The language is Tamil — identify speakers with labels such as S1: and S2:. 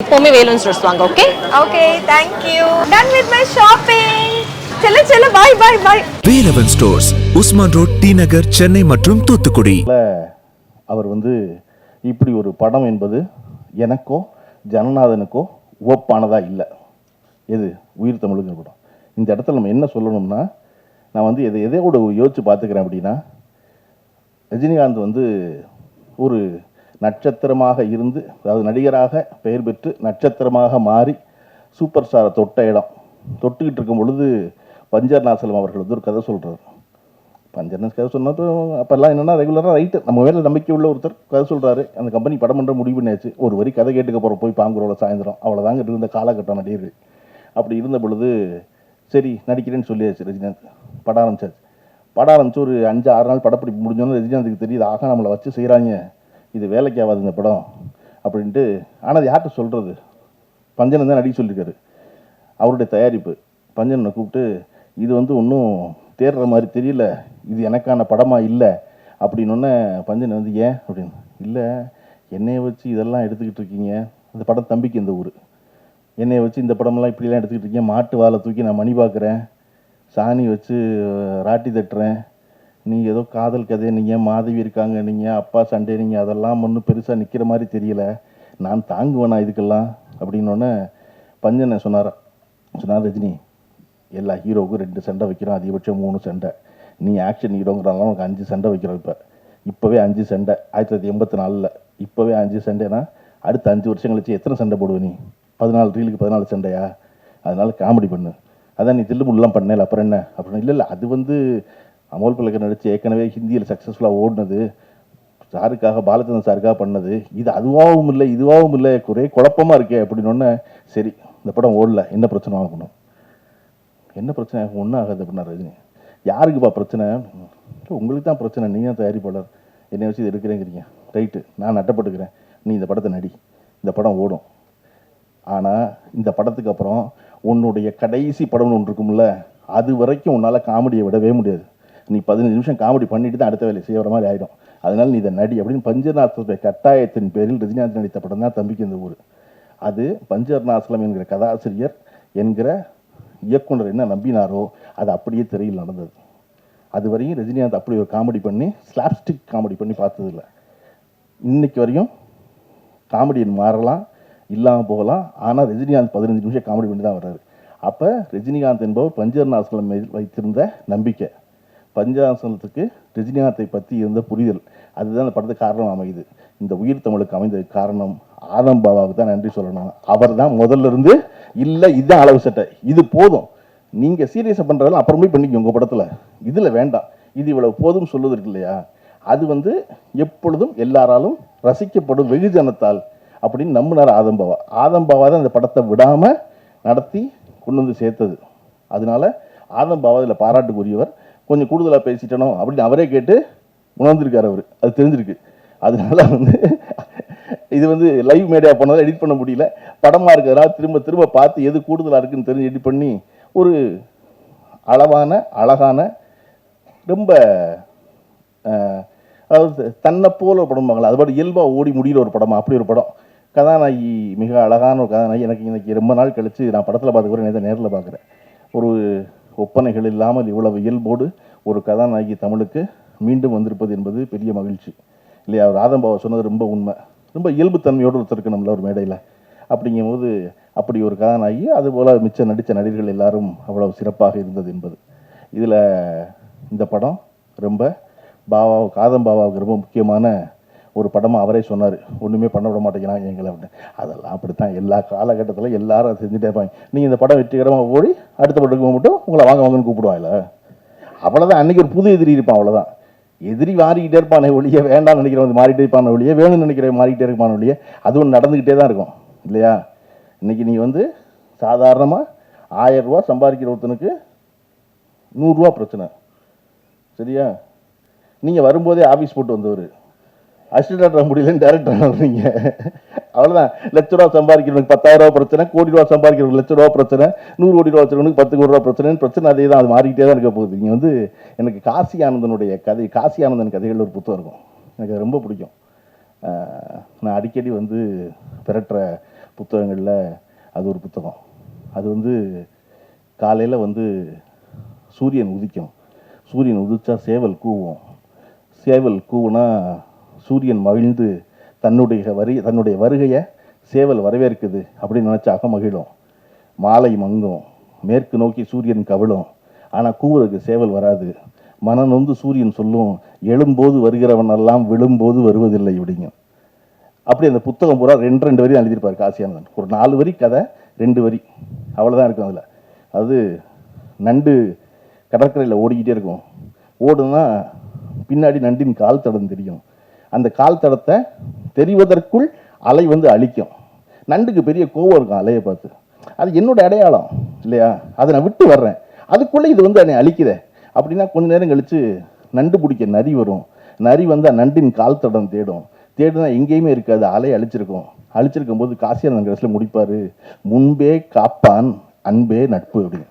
S1: எப்பவுமே வேலூன் ஸ்டோர்ஸ் வாங்க okay
S2: okay thank you done with my shopping செல்ல செல்ல bye bye bye
S3: Velavan stores Usman road T Nagar Chennai மற்றும் தூத்துக்குடி.
S4: அவர் வந்து இப்படி ஒரு படம் என்பது எனக்கோ ஜனநாதனுக்கோ ஒப்பானதா இல்லை. எது? உயிர் தமிழுங்கிற படம். இந்த இடத்துல நம்ம என்ன சொல்லணும்னா நான் வந்து எதை எதையோட யோசிச்சு பார்த்துக்கிறேன் அப்படின்னா ரஜினிகாந்த் வந்து ஒரு நட்சத்திரமாக இருந்து அதாவது நடிகராக பெயர் பெற்று நட்சத்திரமாக மாறி சூப்பர் ஸ்டாரை தொட்ட இடம். தொட்டுக்கிட்டு இருக்கும் பொழுது பஞ்சர் நாசலம் அவர்கள் வந்து ஒரு கதை சொல்கிறார் பஞ்சர்னஸ் கதை சொன்னப்போ அப்போல்லாம் என்னென்னா ரெகுலராக ரைட்டு நம்ம மேலே நம்பிக்கை உள்ள ஒருத்தர் கதை சொல்கிறாரு அந்த கம்பெனி படம் பண்ணுற முடிவு பண்ணியாச்சு ஒரு வரி கதை கேட்டுக்க போகிற போய் பாங்குறோட சாயந்தரம். அவ்வளோதாங்க இருந்த காலகட்டம் நடிகர்கள். அப்படி இருந்த பொழுது சரி நடிக்கிறேன்னு சொல்லியாச்சு ரஜினிகாந்த். படம் ஆரம்பிச்சாச்சு. படம் ஆரம்பிச்சு ஒரு அஞ்சு ஆறு நாள் படப்பிடிப்பு முடிஞ்சோன்னு ரஜினிகாந்துக்கு தெரியுது ஆக நம்மளை வச்சு செய்கிறாங்க இது வேலைக்கு ஆகாது இந்த படம் அப்படின்ட்டு ஆனால் அது யார்கிட்ட சொல்கிறது பஞ்சன் தான் நடிக்க சொல்லியிருக்காரு. அவருடைய தயாரிப்பு. பஞ்சனை கூப்பிட்டு இது வந்து ஒன்றும் தேடுற மாதிரி தெரியல. இது எனக்கான படமாக இல்லை. அப்படின்னொன்னே பஞ்சன் வந்து ஏன்? அப்படின்னு. இல்லை என்னைய வச்சு இதெல்லாம் எடுத்துக்கிட்டு இருக்கீங்க. அந்த படம் தம்பிக்கு இந்த ஊர். என்னைய வச்சு இந்த படமெல்லாம் இப்படிலாம் எடுத்துக்கிட்டு இருக்கீங்க. மாட்டு வாழை தூக்கி நான் மணி பார்க்குறேன் சாணி வச்சு ராட்டி தட்டுறேன். நீங்கள் ஏதோ காதல் கதை நீங்கள் மாதவி இருக்காங்க நீங்கள் அப்பா சண்டே நீங்கள் அதெல்லாம் ஒன்றும் பெருசாக நிற்கிற மாதிரி தெரியல. நான் தாங்குவேனா இதுக்கெல்லாம்? அப்படின்னோடனே பஞ்சனை சொன்னாரா சொன்னார் ரஜினி எல்லா ஹீரோவுக்கும் ரெண்டு சண்டை வைக்கிறோம் அதிகபட்சம் மூணு சண்டை. நீ ஆக்ஷன் ஹீரோங்கிறனால உனக்கு அஞ்சு சண்டை வைக்கிறோம் இப்போ. இப்போவே அஞ்சு சண்டை. ஆயிரத்தி தொள்ளாயிரத்தி எண்பத்தி நாலில் இப்போவே அஞ்சு சண்டைனா அடுத்த அஞ்சு வருஷம் கழிச்சு எத்தனை சண்டை போடுவ நீ? பதினாலு ரீலுக்கு பதினாலு சண்டையா? அதனால காமெடி பண்ணு. அதான் நீ தில்லுமுல்லாம் பண்ணல அப்புறம் என்ன? அப்புறம் இல்லை இல்லை அது வந்து அமோல் பிள்ளைக்கு நடிச்சு ஏற்கனவே ஹிந்தியில் சக்ஸஸ்ஃபுல்லாக ஓடினது. சாருக்காக பாலச்சந்திரன் சாருக்காக பண்ணது. இது அதுவாகவும் இல்லை இதுவாகவும் இல்லை. ஒரே குழப்பமாக இருக்கே அப்படின்னு சரி இந்த படம் ஓடல. என்ன பிரச்சனை? ஆகணும் என்ன பிரச்சனை? ஆகும் ஒன்றும் ஆகாது அப்படின்னா ரஜினி. யாருக்குப்பா பிரச்சனை? உங்களுக்கு தான் பிரச்சனை. நீங்கள் தான் தயாரிப்பாளர். என்னை வச்சு இது எடுக்கிறேங்கிறீங்க. ரைட்டு நான் நட்டப்பட்டுக்கிறேன். நீ இந்த படத்தை நடி. இந்த படம் ஓடும். ஆனால் இந்த படத்துக்கு அப்புறம் உன்னுடைய கடைசி படம்னு ஒன்று இருக்கும்ல அது வரைக்கும் உன்னால் காமெடியை விடவே முடியாது. நீ பதினஞ்சு நிமிஷம் காமெடி பண்ணிட்டு தான் அடுத்த வேலையை செய்கிற மாதிரி ஆகிடும் அதனால நீ இதை நடி அப்படின்னு பஞ்சநாசத்துடைய கட்டாயத்தின் பேரில் ரஜினிகாந்த் நடித்த படம் தான் தம்பிக்கு இந்த ஊர். அது பஞ்சர்நாசலம் என்கிற கதாசிரியர் என்கிற இயக்குனர் என்ன நம்பினாரோ அது அப்படியே திரையில் நடந்தது. அது வரையும் ரஜினிகாந்த் அப்படி ஒரு காமெடி பண்ணி ஸ்லாப்ஸ்டிக் காமெடி பண்ணி பார்த்ததில்ல. இன்னைக்கு வரையும் காமெடியன் மாறலாம் இல்லாமல் போகலாம். ஆனால் ரஜினிகாந்த் பதினஞ்சு நிமிஷம் காமெடி பண்ணி தான் வர்றாரு. அப்போ ரஜினிகாந்த் என்பவர் பஞ்சர்நாசலம் வைத்திருந்த நம்பிக்கை. பஞ்சாசனத்துக்கு ரஜினிகாந்தை பற்றி இருந்த புரிதல். அதுதான் அந்த படத்துக்கு காரணம் அமையுது. இந்த உயிர் தமிழுக்கு அமைந்ததுக்கு காரணம் ஆதம் பாபாவுக்கு தான் நன்றி சொல்லணும். அவர் தான் முதல்ல இருந்து இல்லை இதுதான் அளவு சட்டை. இது போதும். நீங்கள் சீரியஸாக பண்ணுறதெல்லாம் அப்புறமே பண்ணிக்கோங்க உங்கள் படத்தில். இதில் வேண்டாம். இது இவ்வளவு போதும் சொல்லுவது இருக்கு இல்லையா? அது வந்து எப்பொழுதும் எல்லாராலும் ரசிக்கப்படும் வெகுஜனத்தால் அப்படின்னு நம்பினார் ஆதம்பாவா ஆதம்பாவா தான் இந்த படத்தை விடாமல் நடத்தி கொண்டு வந்து சேர்த்தது. அதனால ஆதம்பாவா இதில் பாராட்டுக்குரியவர். கொஞ்சம் கூடுதலாக பேசிட்டனோ அப்படின்னு அவரே கேட்டு உணர்ந்திருக்காரு அவர். அது தெரிஞ்சிருக்கு. அதனால வந்து இது வந்து லைவ் மீடியா போனதால் எடிட் பண்ண முடியல. படமாக இருக்கிறதுனால திரும்ப திரும்ப பார்த்து எது கூடுதலாக இருக்குன்னு தெரிஞ்சு எடிட் பண்ணி ஒரு அளவான அழகான ரொம்ப அதாவது தன்னை போல ஒரு படம்பாங்களா அது பாட்டு இயல்பாக ஓடி முடிகிற ஒரு படம்? அப்படி ஒரு படம். கதாநாயகி மிக அழகான ஒரு கதாநாயகி. எனக்கு இன்றைக்கி ரொம்ப நாள் கழித்து நான் படத்தில் பார்த்துக்கிறேன் நேற்று நேரில் பார்க்குறேன். ஒரு ஒப்பனைகள் இல்லாமல் இவ்வளவு இயல்போடு ஒரு கதாநாயகி தமிழுக்கு மீண்டும் வந்திருப்பது என்பது பெரிய மகிழ்ச்சி. இல்லையா? அவர் ஆதம்பாவை சொன்னது ரொம்ப உண்மை. ரொம்ப இயல்புத்தன்மையோடு ஒருத்தருக்கு இருக்கணும்ல ஒரு மேடையில். அப்படிங்கும்போது அப்படி ஒரு கதாநாயகி அதுபோல் மிச்ச நடித்த நடிகர்கள் எல்லாரும் அவ்வளவு சிறப்பாக இருந்தது என்பது. இதில் இந்த படம் ரொம்ப பாபாவுக்கு ஆதம் பாபாவுக்கு ரொம்ப முக்கியமான ஒரு படமாக அவரே சொன்னார் ஒன்றுமே பண்ண விட மாட்டேங்கிறாங்க எங்களை அப்படின்னு. அதெல்லாம் அப்படித்தான் எல்லா காலகட்டத்தில் எல்லாரும் செஞ்சுட்டே இருப்பாங்க. நீங்கள் இந்த படம் வெற்றிகரமாக ஓடி அடுத்த படத்துக்கு மட்டும் உங்களை வாங்க வாங்கன்னு கூப்பிடுவாங்கல்ல அவ்வளோதான் அன்றைக்கி ஒரு புது எதிரி இருப்பான் அவ்வளோதான் எதிரி மாறிக்கிட்டே இருப்பானே ஒழிய வேண்டாம்னு நினைக்கிறவன் மாறிட்டே இருப்பான ஒழிய வேணும்னு நினைக்கிற மாறிக்கிட்டே இருப்பான ஒழிய அதுவும் நடந்துக்கிட்டே தான் இருக்கும். இல்லையா? இன்னைக்கு நீ வந்து சாதாரணமாக ஆயிரம் ரூபா சம்பாதிக்கிற ஒருத்தனுக்கு நூறுரூவா பிரச்சனை. சரியா? நீங்கள் வரும்போதே ஆஃபீஸ் போட்டு வந்தவர். அசிஸ்டன்ட் முடியலன்னு டேரக்டர் வர்றீங்க. அவ்வளோதான் லட்ச ரூபா சம்பாதிக்கிறவனுக்கு பத்தாயிரம் ரூபா பிரச்சனை கோடி ரூபா சம்பாதிக்கிறவனுக்கு லட்ச ரூபா பிரச்சனை நூறு கோடி ரூபா வச்சுருவனுக்கு பத்து கோடி ரூபா பிரச்சனைன்னு பிரச்சனை அதே தான் அது மாறிக்கிட்டே தான் இருக்க போகுது. நீங்கள் வந்து எனக்கு காசி ஆனந்தனுடைய கதை காசி ஆனந்தன் கதைகள் ஒரு புத்தகம் இருக்கும். எனக்கு அது ரொம்ப பிடிக்கும். நான் அடிக்கடி வந்து பிறற்ற புத்தகங்களில் அது ஒரு புத்தகம். அது வந்து காலையில் வந்து சூரியன் உதிக்கும். சூரியன் உதிச்சா சேவல் கூவும். சேவல் கூவுனா சூரியன் மகிழ்ந்து தன்னுடைய வரி தன்னுடைய வருகையை சேவல் வரவேற்குது அப்படின்னு நினச்சாக்க மகிழும். மாலை மங்கும். மேற்கு நோக்கி சூரியன் கவிழும். ஆனால் கூவுறதுக்கு சேவல் வராது. மனம் வந்து சூரியன் சொல்லும் எழும்போது வருகிறவனெல்லாம் விழும்போது வருவதில்லை அப்படிங்க அப்படி அந்த புத்தகம் பூரா ரெண்டு ரெண்டு வரி எழுதியிருப்பார் காசியானந்தன். ஒரு நாலு வரி கதை ரெண்டு வரி. அவ்வளோதான் இருக்கும் அதில். அது நண்டு கடற்கரையில் ஓடிக்கிட்டே இருக்கும். ஓடுனா பின்னாடி நண்டின் கால் தடம் தெரியும். அந்த கால் தடத்தை தெரிவதற்குள் அலை வந்து அழிக்கும். நண்டுக்கு பெரிய கோவம் இருக்கும் அலையை பார்த்து. அது என்னோட அடையாளம் இல்லையா? அதை நான் விட்டு வர்றேன். அதுக்குள்ளே இது வந்து என்னை அழிக்குதே. அப்படின்னா கொஞ்ச நேரம் கழித்து நண்டு பிடிக்க நரி வரும். நரி வந்து நண்டின் கால் தடம். தேடும் தேடுனா எங்கேயுமே இருக்காது. அலை அழிச்சிருக்கும். அழிச்சிருக்கும் போது காசியானந்த கடைசியில் முடிப்பார் முன்பே காப்பான் அன்பே நட்பு அப்படின்னு.